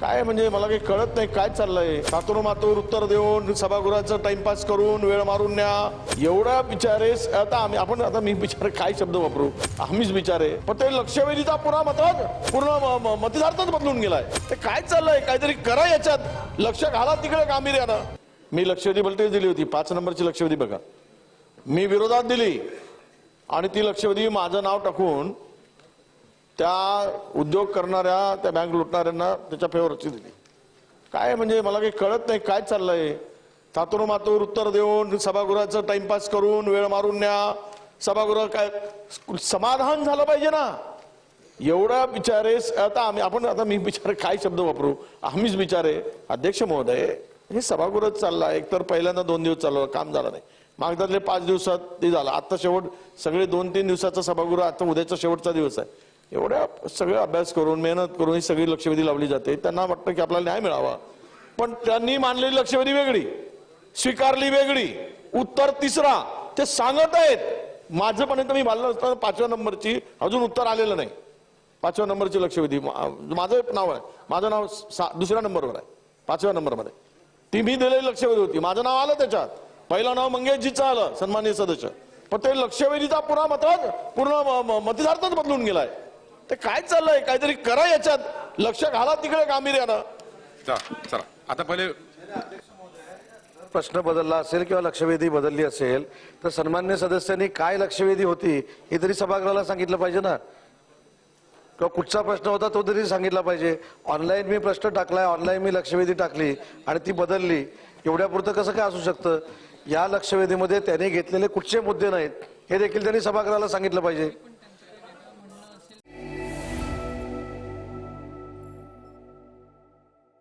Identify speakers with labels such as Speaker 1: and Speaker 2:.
Speaker 1: काय म्हणजे? मला काही कळत नाही काय चाललंय. मातोर मातोर उत्तर देऊन सभागृहाचं टाइमपास करून वेळ मारून न्या. एवढा विचारेस आता आम्ही आपण आता मी विचार काय शब्द वापरू? आम्हीच आहे. पण ते लक्षवेधीचा पुन्हा मतात पूर्ण म- म- बदलून गेलाय. ते काय चाललंय? काहीतरी करा याच्यात. लक्ष घाला तिकडे गांभीर्यानं. मी लक्षवेधी भलतेच दिली होती. पाच नंबरची लक्षवेधी बघा. मी विरोधात दिली. आणि ती लक्षवेधी माझं नाव टाकून त्या उद्योग करणाऱ्या त्या बँक लुटणाऱ्यांना त्याच्या फेवरची दिली. काय म्हणजे मला काही कळत नाही काय चाललंय. तातूर मातूर उत्तर देऊन सभागृहाचं टाइमपास करून वेळ मारून न्या. सभागृह काय समाधान झालं पाहिजे ना. एवढा बिचारे आता आम्ही आपण आता मी बिचारे काय शब्द वापरू? आम्हीच बिचारे अध्यक्ष महोदय हे सभागृहच चालला एकतर पहिल्यांदा दोन दिवस चाललं काम झालं नाही. मागदातले पाच दिवसात ते झालं. आता शेवट सगळे दोन तीन दिवसाचा सभागृह आता उद्याचा शेवटचा दिवस आहे. एवढ्या सगळा अभ्यास करून मेहनत करून ही सगळी लक्षवेधी लावली जाते. त्यांना वाटतं की आपल्याला न्याय मिळावा. पण त्यांनी मानलेली लक्षवेधी वेगळी स्वीकारली वेगळी. उत्तर तिसरा ते सांगत आहेत. माझंपर्यंत मी मानलं असताना पाचव्या नंबरची अजून उत्तर आलेलं नाही. पाचव्या नंबरची लक्षवेधी. माझं नाव आहे. माझं नाव सा- दुसऱ्या नंबरवर आहे. पाचव्या नंबरमध्ये. ती मी दिलेली लक्षवेधी होती. माझं नाव आलं त्याच्यात. पहिलं नाव मंगेशजीचं आलं सन्माननीय सदस्य. पण ते लक्षवेधीचा पुन्हा मतात पूर्ण म- म- बदलून गेलाय. ते काय चाललंय? काहीतरी करा याच्यात. लक्ष घाला तिकडे गांभीर्यानं.
Speaker 2: चला चला. आता पहिले
Speaker 3: प्रश्न बदलला असेल किंवा लक्षवेधी बदलली असेल तर सन्मान्य सदस्यांनी काय लक्षवेधी होती हे तरी सभागृहाला सांगितलं पाहिजे ना? किंवा कुठचा प्रश्न होता तो तरी सांगितला पाहिजे. ऑनलाईन मी प्रश्न टाकलाय ऑनलाईन मी लक्षवेधी टाकली आणि ती बदलली. एवढ्यापुरतं कसं काय असू शकतं? या लक्षवेधीमध्ये त्यांनी घेतलेले कुठचे मुद्दे नाहीत हे देखील त्यांनी सभागृहाला सांगितलं पाहिजे.